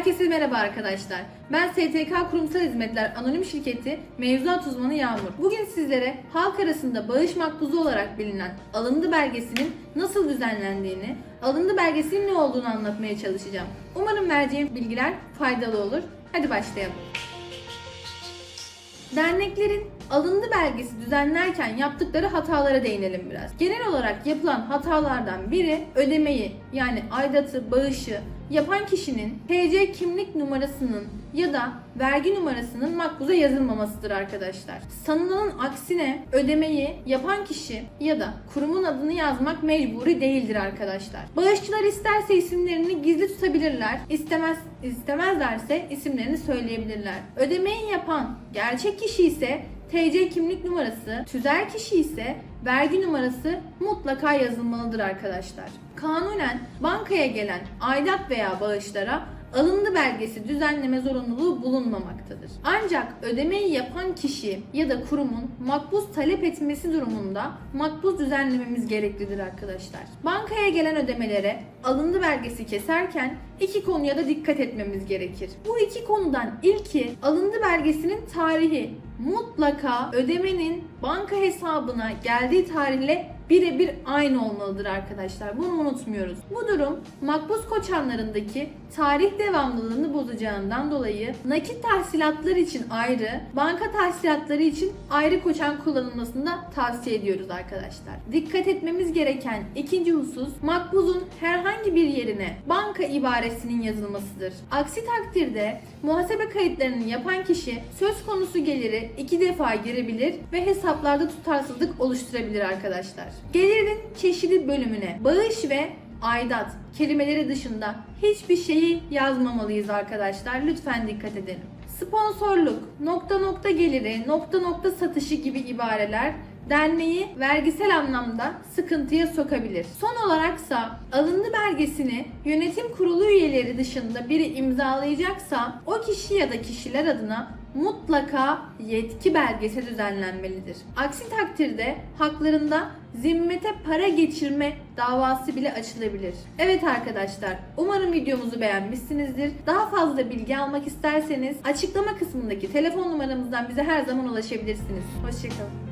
Herkese merhaba arkadaşlar. Ben STK Kurumsal Hizmetler Anonim Şirketi mevzuat uzmanı Yağmur. Bugün sizlere halk arasında bağış makbuzu olarak bilinen alındı belgesinin nasıl düzenlendiğini, alındı belgesinin ne olduğunu anlatmaya çalışacağım. Umarım vereceğim bilgiler faydalı olur. Hadi başlayalım. Derneklerin alındı belgesi düzenlerken yaptıkları hatalara değinelim biraz. Genel olarak yapılan hatalardan biri ödemeyi yani aidatı, bağışı yapan kişinin TC kimlik numarasının ya da vergi numarasının makbuza yazılmamasıdır arkadaşlar. Sanılanın aksine ödemeyi yapan kişi ya da kurumun adını yazmak mecburi değildir arkadaşlar. Bağışçılar isterse isimlerini gizli tutabilirler, istemez istemezlerse isimlerini söyleyebilirler. Ödemeyi yapan gerçek kişi ise TC kimlik numarası, tüzel kişi ise vergi numarası mutlaka yazılmalıdır arkadaşlar. Kanunen bankaya gelen aidat veya bağışlara alındı belgesi düzenleme zorunluluğu bulunmamaktadır. Ancak ödemeyi yapan kişi ya da kurumun makbuz talep etmesi durumunda makbuz düzenlememiz gereklidir arkadaşlar. Bankaya gelen ödemelere alındı belgesi keserken iki konuya da dikkat etmemiz gerekir. Bu iki konudan ilki alındı belgesinin tarihi mutlaka ödemenin banka hesabına geldiği tarihle birebir aynı olmalıdır arkadaşlar. Bunu unutmuyoruz. Bu durum makbuz koçanlarındaki tarih devamlılığını bozacağından dolayı nakit tahsilatlar için ayrı, banka tahsilatları için ayrı koçan kullanılmasını da tavsiye ediyoruz arkadaşlar. Dikkat etmemiz gereken ikinci husus makbuzun herhangi bir yerine banka ibaresinin yazılmasıdır. Aksi takdirde muhasebe kayıtlarını yapan kişi söz konusu geliri iki defa girebilir ve hesaplarda tutarsızlık oluşturabilir arkadaşlar. Gelirin çeşidi bölümüne bağış ve aidat kelimeleri dışında hiçbir şeyi yazmamalıyız arkadaşlar. Lütfen dikkat edelim. Sponsorluk, nokta nokta geliri, nokta nokta satışı gibi ibareler derneği vergisel anlamda sıkıntıya sokabilir. Son olaraksa alındı belgesini yönetim kurulu üyeleri dışında biri imzalayacaksa o kişi ya da kişiler adına mutlaka yetki belgesi düzenlenmelidir. Aksi takdirde haklarında zimmete para geçirme davası bile açılabilir. Evet arkadaşlar, umarım videomuzu beğenmişsinizdir. Daha fazla bilgi almak isterseniz açıklama kısmındaki telefon numaramızdan bize her zaman ulaşabilirsiniz. Hoşçakalın.